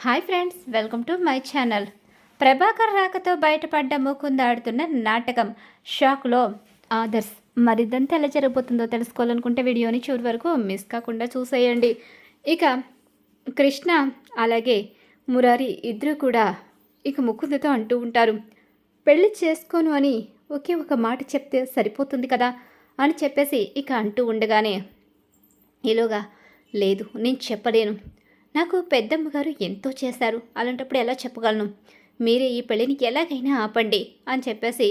Hi friends welcome to my channel Prabhakar రాకతో బయటపడ్డ ముకుంద ఆడుతున్న నాటకం షాక్లో ఆదర్స్ మరిదంతా ఎలా జరగబోతుందో తెలుసుకోవాలనుకుంటే వీడియోని చివరి వరకు మిస్ కాకుండా చూసేయండి. ఇక కృష్ణ అలాగే మురారి ఇద్దరు కూడా ఇక ముకుందతో అంటూ ఉంటారు. పెళ్ళి చేసుకోను అని ఒకే ఒక మాట చెప్తే సరిపోతుంది కదా? అని చెప్పేసి ఇక అంటూ ఉండగానే ఈలోగా లేదు నేను చెప్పలేను. నాకు పెద్దమ్మ గారు ఎంతో చేశారు. అలాంటప్పుడు ఎలా చెప్పగలను? మీరే ఈ పెళ్ళిని ఎలాగైనా ఆపండి అని చెప్పేసి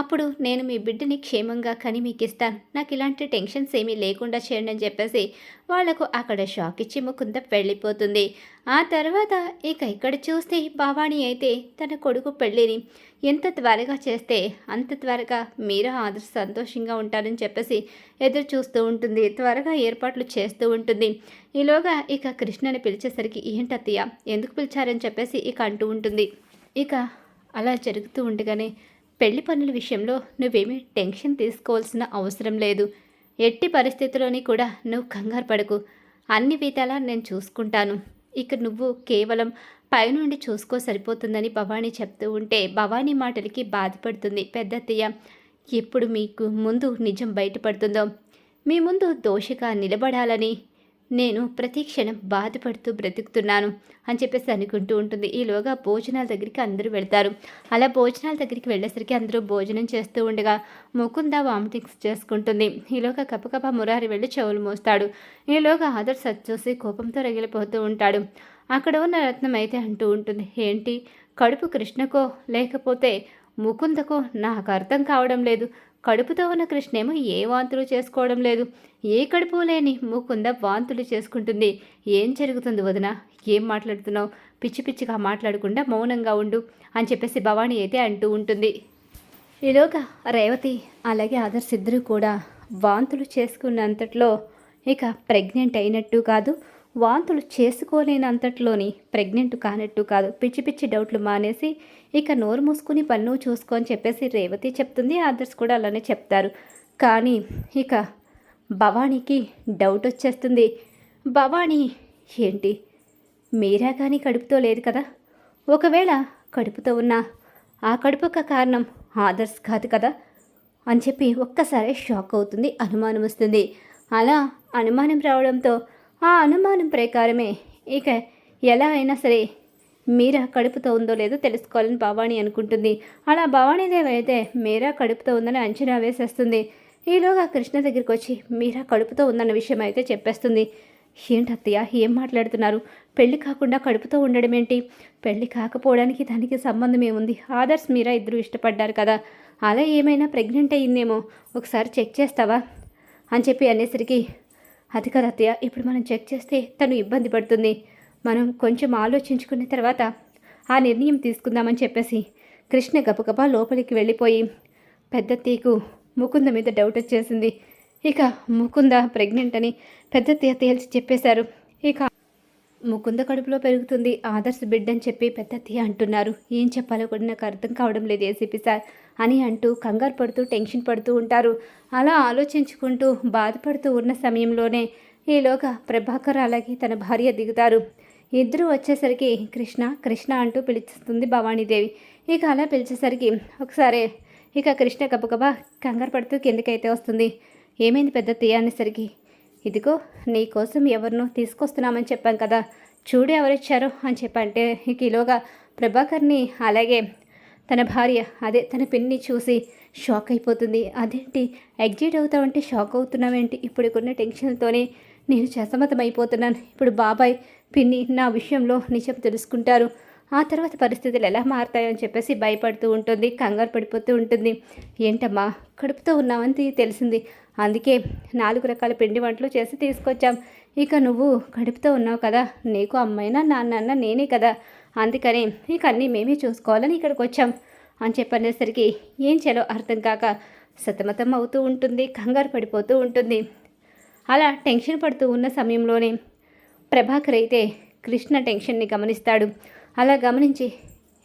అప్పుడు నేను మీ బిడ్డని క్షేమంగా కని మీకు ఇస్తాను నాకు ఇలాంటి టెన్షన్స్ ఏమీ లేకుండా చేయండి అని చెప్పేసి వాళ్ళకు అక్కడ షాక్ ఇచ్చి ముకుంద వెళ్ళిపోతుంది. ఆ తర్వాత ఇక ఇక్కడ చూస్తే భవానీ అయితే తన కొడుకు పెళ్ళిని ఎంత త్వరగా చేస్తే అంత త్వరగా మీరు ఆదర్శ సంతోషంగా ఉంటారని చెప్పేసి ఎదురు చూస్తూ ఉంటుంది. త్వరగా ఏర్పాట్లు చేస్తూ ఉంటుంది. ఈలోగా ఇక కృష్ణని పిలిచేసరికి ఏంటత్తయ్య? ఎందుకు పిలిచారని చెప్పేసి ఇక అంటూ ఉంటుంది. ఇక అలా జరుగుతూ ఉండగానే పెళ్ళి పనుల విషయంలో నువ్వేమీ టెన్షన్ తీసుకోవాల్సిన అవసరం లేదు. ఎట్టి పరిస్థితుల్లోని కూడా నువ్వు కంగారు పడకు. అన్ని విధాలా నేను చూసుకుంటాను. ఇక నువ్వు కేవలం పైనుండి చూసుకో సరిపోతుందని భవానీ చెప్తూ ఉంటే భవానీ మాటలకి బాధపడుతుంది పెద్దత్తయ్య. ఎప్పుడు మీకు ముందు నిజం బయటపడుతుందో మీ ముందు దోషిగా నిలబడాలని నేను ప్రతి క్షణం బాధపడుతూ బ్రతుకుతున్నాను అని చెప్పేసి అనుకుంటూ ఉంటుంది. ఈలోగా భోజనాల దగ్గరికి అందరూ వెళ్తారు. అలా భోజనాల దగ్గరికి వెళ్ళేసరికి అందరూ భోజనం చేస్తూ ఉండగా ముకుంద వామిటింగ్స్ చేసుకుంటుంది. ఈలోగా కపకప మురారి వెళ్ళి చెవులు మోస్తాడు. ఈలోగా ఆదర్శ్ చూసి కోపంతో రగిలిపోతూ ఉంటాడు. అక్కడ ఉన్న రత్నం అయితే అంటూ ఉంటుంది. ఏంటి? కడుపు కృష్ణకో లేకపోతే ముకుందకో? నాకు అర్థం కావడం లేదు. కడుపుతో ఉన్న కృష్ణేమో ఏ వాంతులు చేసుకోవడం లేదు. ఏ కడుపు లేని ముకుంద వాంతులు చేసుకుంటుంది. ఏం జరుగుతుంది వదిన? ఏం మాట్లాడుతున్నావు? పిచ్చి పిచ్చిగా మాట్లాడకుండా మౌనంగా ఉండు అని చెప్పేసి భవానీ అయితే అంటూ ఉంటుంది. ఈలోగా రేవతి అలాగే ఆదర్శ్ ఇద్దరు కూడా వాంతులు చేసుకున్నంతట్లో ఇక ప్రెగ్నెంట్ అయినట్టు కాదు. వాంతులు చేసుకోలేనంతట్లోని ప్రెగ్నెంట్ కానట్టు కాదు. పిచ్చి పిచ్చి డౌట్లు మానేసి ఇక నోరు మూసుకుని పన్ను చూసుకో అని చెప్పేసి రేవతి చెప్తుంది. ఆదర్శ్ కూడా అలానే చెప్తారు. కానీ ఇక భవానీకి డౌట్ వచ్చేస్తుంది. భవానీ ఏంటి? మీరా కానీ కడుపుతో లేదు కదా? ఒకవేళ కడుపుతో ఉన్న ఆ కడుపుక కారణం ఆదర్శ్ కాదు కదా? అని చెప్పి ఒక్కసారి షాక్ అవుతుంది. అనుమానం వస్తుంది. అలా అనుమానం రావడంతో ఆ అనుమానం ప్రకారమే ఇక ఎలా అయినా సరే మీరా కడుపుతో ఉందో లేదో తెలుసుకోవాలని భవానీ అనుకుంటుంది. అలా భవానీదేవి అయితే మీరా కడుపుతో ఉందని అంచనా వేసేస్తుంది. ఈలోగా కృష్ణ దగ్గరికి వచ్చి మీరా కడుపుతో ఉందన్న విషయం అయితే చెప్పేస్తుంది. ఏంటి అత్తయ్య ఏం మాట్లాడుతున్నారు? పెళ్ళి కాకుండా కడుపుతో ఉండడం ఏంటి? పెళ్ళి కాకపోవడానికి దానికి సంబంధం ఏముంది? ఆదర్శ్ మీరా ఇద్దరు ఇష్టపడ్డారు కదా. అలా ఏమైనా ప్రెగ్నెంట్ అయ్యిందేమో? ఒకసారి చెక్ చేస్తావా? అని చెప్పి అనేసరికి అది కదా అత్తయ్య ఇప్పుడు మనం చెక్ చేస్తే తను ఇబ్బంది పడుతుంది. మనం కొంచెం ఆలోచించుకున్న తర్వాత ఆ నిర్ణయం తీసుకుందామని చెప్పేసి కృష్ణ గబగబా లోపలికి వెళ్ళిపోయి పెద్ద తీకు ముకుంద మీద డౌట్ వచ్చేసింది. ఇక ముకుంద ప్రెగ్నెంట్ అని పెద్ద తీయ తేల్చి చెప్పేశారు. ఇక ముకుంద కడుపులో పెరుగుతుంది ఆదర్శ బిడ్డ అని చెప్పి పెద్ద తీయ అంటున్నారు. ఏం చెప్పాలో కూడా నాకు అర్థం కావడం లేదు ఏసీపీ సార్. అని అంటూ కంగారు పడుతూ టెన్షన్ పడుతూ ఉంటారు. అలా ఆలోచించుకుంటూ బాధపడుతూ ఉన్న సమయంలోనే ఈలోగా ప్రభాకర్ అలాగే తన భార్య దిగుతారు. ఇద్దరు వచ్చేసరికి కృష్ణ కృష్ణ అంటూ పిలుస్తుంది భవానీదేవి. ఇక అలా పిలిచేసరికి ఒకసారి ఇక కృష్ణ గబగబా కంగారు పడుతూ కిందకైతే వస్తుంది. ఏమైంది పెద్ద తీయనేసరికి ఇదిగో నీ కోసం ఎవరినో తీసుకొస్తున్నామని చెప్పాం కదా చూడు ఎవరిచ్చారో అని చెప్పంటే ఇక ఈలోగా ప్రభాకర్ని అలాగే తన భార్య అదే తన పిన్ని చూసి షాక్ అయిపోతుంది. అదేంటి? Exit అవుతావంటే shock అవుతున్నావేంటి? ఇప్పుడుకున్న టెన్షన్తోనే నేను చసమతం అయిపోతున్నాను ఇప్పుడు బాబాయ్ పిన్ని నా విషయంలో నిజం తెలుసుకుంటారు. ఆ తర్వాత పరిస్థితులు ఎలా మారుతాయో అని చెప్పేసి భయపడుతూ ఉంటుంది. కంగారు పడిపోతూ ఉంటుంది. ఏంటమ్మా కడుపుతో ఉన్నామని తెలిసింది. అందుకే నాలుగు రకాల పిండి వంటలు చేసి తీసుకొచ్చాం. ఇక నువ్వు కడుపుతో ఉన్నావు కదా నీకు అమ్మైనా నాన్న నేనే కదా. అందుకని ఇక అన్నీ మేమే చూసుకోవాలని ఇక్కడికి వచ్చాం. అని చెప్పనేసరికి ఏం చేయాలో అర్థం కాక సతమతం అవుతూ ఉంటుంది కంగారు పడిపోతూ ఉంటుంది. అలా టెన్షన్ పడుతూ ఉన్న సమయంలోనే ప్రభాకర్ అయితే కృష్ణ టెన్షన్ని గమనిస్తాడు. అలా గమనించి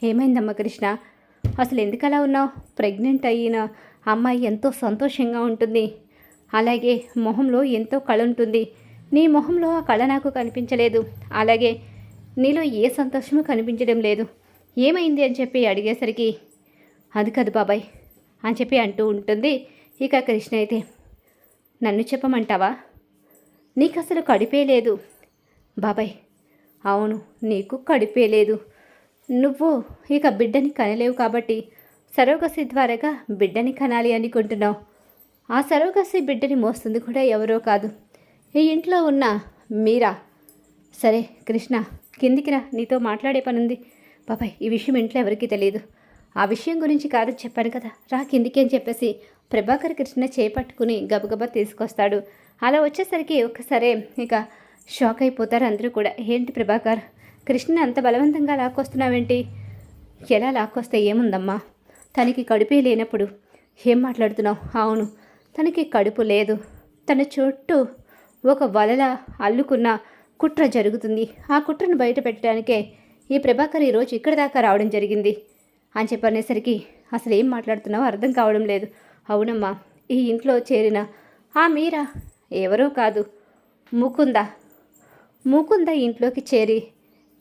ఏమైందమ్మా కృష్ణ? అసలు ఎందుకు అలా ఉన్నావు? ప్రెగ్నెంట్ అయిన అమ్మాయి ఎంతో సంతోషంగా ఉంటుంది. అలాగే మొహంలో ఎంతో కళ ఉంటుంది. నీ మొహంలో ఆ కళ నాకు కనిపించలేదు. అలాగే నీలో ఏ సంతోషమూ కనిపించడం లేదు. ఏమైంది అని చెప్పి అడిగేసరికి అది కాదు బాబాయ్ అని చెప్పి అంటూ ఉంటుంది ఇక కృష్ణ అయితే. నన్ను చెప్పమంటావా? నీకు అసలు కడిపే లేదు. బాబాయ్ అవును నీకు కడిపే లేదు. నువ్వు ఇక బిడ్డని కనలేవు కాబట్టి సరోగసి ద్వారాగా బిడ్డని కనాలి అనుకుంటున్నావు. ఆ సరోగసి బిడ్డని మోస్తుంది కూడా ఎవరో కాదు. ఈ ఇంట్లో ఉన్న మీరా? సరే కృష్ణ కిందికి రా నీతో మాట్లాడే పనుంది. బాబాయ్ ఈ విషయం ఇంట్లో ఎవరికీ తెలియదు ఆ విషయం గురించి కాదు చెప్పాను కదా. రా కిందికి అని చెప్పేసి ప్రభాకర్ కృష్ణ చేపట్టుకుని గబగబా తీసుకొస్తాడు. అలా వచ్చేసరికి ఒక్కసారే ఇక షాక్ అయిపోతారు అందరూ కూడా. ఏంటి ప్రభాకర్? కృష్ణ అంత బలవంతంగా లాక్కొస్తున్నావేంటి? ఎలా లాక్కొస్తే ఏముందమ్మా? తనకి కడుపే లేనప్పుడు ఏం మాట్లాడుతున్నావు? అవును తనకి కడుపు లేదు. తన చుట్టూ ఒక వలల అల్లుకున్న కుట్ర జరుగుతుంది. ఆ కుట్రను బయట పెట్టడానికే ఈ ప్రభాకర్ ఈరోజు ఇక్కడి దాకా రావడం జరిగింది. అని చెప్పనేసరికి అసలు ఏం మాట్లాడుతున్నావో అర్థం కావడం లేదు. అవునమ్మా ఈ ఇంట్లో చేరిన ఆ మీరా ఎవరో కాదు. ముకుంద. ముకుంద ఇంట్లోకి చేరి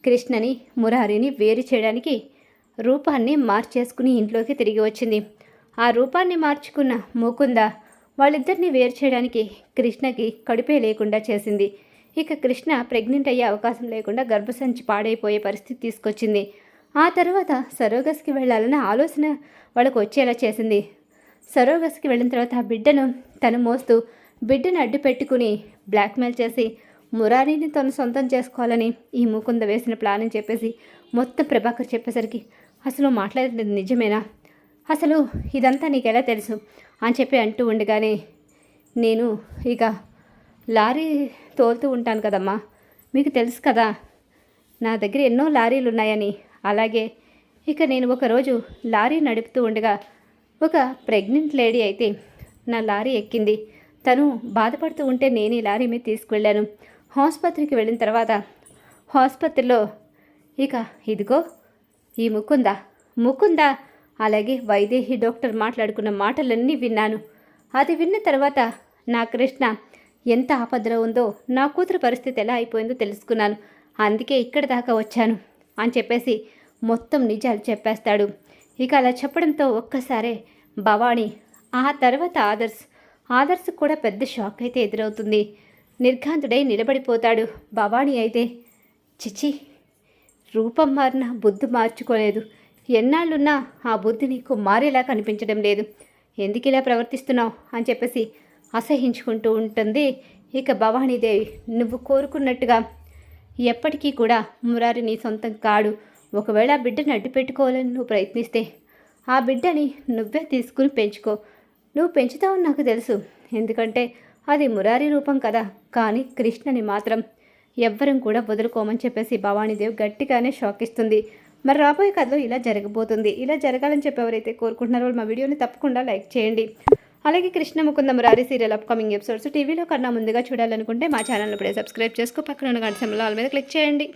కృష్ణని మురారిని వేరు చేయడానికి రూపాన్ని మార్చేసుకుని ఇంట్లోకి తిరిగి వచ్చింది. ఆ రూపాన్ని మార్చుకున్న ముకుంద వాళ్ళిద్దరిని వేరు చేయడానికి కృష్ణకి కడుపే లేకుండా చేసింది. ఇక కృష్ణ ప్రెగ్నెంట్ అయ్యే అవకాశం లేకుండా గర్భసంచి పాడైపోయే పరిస్థితి తీసుకొచ్చింది. ఆ తర్వాత సరోగస్కి వెళ్ళాలన్న ఆలోచన వాళ్ళకు వచ్చేలా చేసింది. సరోగస్కి వెళ్ళిన తర్వాత ఆ బిడ్డను తను మోస్తూ బిడ్డను అడ్డు పెట్టుకుని బ్లాక్మెయిల్ చేసి మురారిని తను సొంతం చేసుకోవాలని ఈ ముకుంద వేసిన ప్లాన్ అని చెప్పేసి మొత్తం ప్రభాకర్ చెప్పేసరికి అసలు మాట్లాడేది నిజమేనా? అసలు ఇదంతా నీకు ఎలా తెలుసు? అని చెప్పి అంటూ ఉండగానే నేను ఇక లారీ తోలుతూ ఉంటాను కదమ్మా. మీకు తెలుసు కదా నా దగ్గర ఎన్నో లారీలు ఉన్నాయని. అలాగే ఇక నేను ఒకరోజు లారీ నడుపుతూ ఉండగా ఒక ప్రెగ్నెంట్ లేడీ అయితే నా లారీ ఎక్కింది. తను బాధపడుతూ ఉంటే నేను ఈ లారీ మీద తీసుకువెళ్ళాను. ఆసుపత్రికి వెళ్ళిన తర్వాత ఆసుపత్రిలో ఇక ఇదిగో ఈ ముకుంద ముకుంద! అలాగే వైదేహి డాక్టర్ మాట్లాడుకున్న మాటలన్నీ విన్నాను. అది విన్న తర్వాత నా కృష్ణ ఎంత ఆపదలో ఉందో నా కూతురు పరిస్థితి ఎలా అయిపోయిందో తెలుసుకున్నాను. అందుకే ఇక్కడ దాకా వచ్చాను అని చెప్పేసి మొత్తం నిజాలు చెప్పేస్తాడు. ఇక అలా చెప్పడంతో ఒక్కసారే భవానీ ఆ తర్వాత ఆదర్శ్. ఆదర్శ్ కూడా పెద్ద షాక్ అయితే ఎదురవుతుంది. నిర్ఘాంతుడై నిలబడిపోతాడు భవానీ అయితే. చిచి రూపం మారిన బుద్ధి మార్చుకోలేదు. ఎన్నాళ్ళున్నా ఆ బుద్ధి నీకు మారేలా కనిపించడం లేదు. ఎందుకు ఇలా ప్రవర్తిస్తున్నావు అని చెప్పేసి అసహించుకుంటూ ఉంటుంది. ఇక భవానీదేవి నువ్వు కోరుకున్నట్టుగా ఎప్పటికీ కూడా మురారి నీ సొంతం కాడు. ఒకవేళ ఆ బిడ్డని అడ్డు పెట్టుకోవాలని నువ్వు ప్రయత్నిస్తే ఆ బిడ్డని నువ్వే తీసుకుని పెంచుకో. నువ్వు పెంచుతావని నాకు తెలుసు. ఎందుకంటే అది మురారి రూపం కదా. కానీ కృష్ణని మాత్రం ఎవ్వరం కూడా వదులుకోమని చెప్పేసి భవానీదేవి గట్టిగానే షాక్ ఇస్తుంది. మరి రాబోయే కథలో ఇలా జరగబోతుంది. ఇలా జరగాలని చెప్పి ఎవరైతే కోరుకుంటున్నారో మా వీడియోని తప్పకుండా లైక్ చేయండి. అలాగే Krishna Mukunda Murari serial upcoming episodes టీవీలో కన్నా ముందుగా చూడాలనుకుంటే మా ఛానల్ ఇప్పుడే సబ్స్క్రైబ్ చేసుకో. పక్కన ఉన్న గంట సమయంలో వాళ్ళ మీద క్లిక్ చేయండి.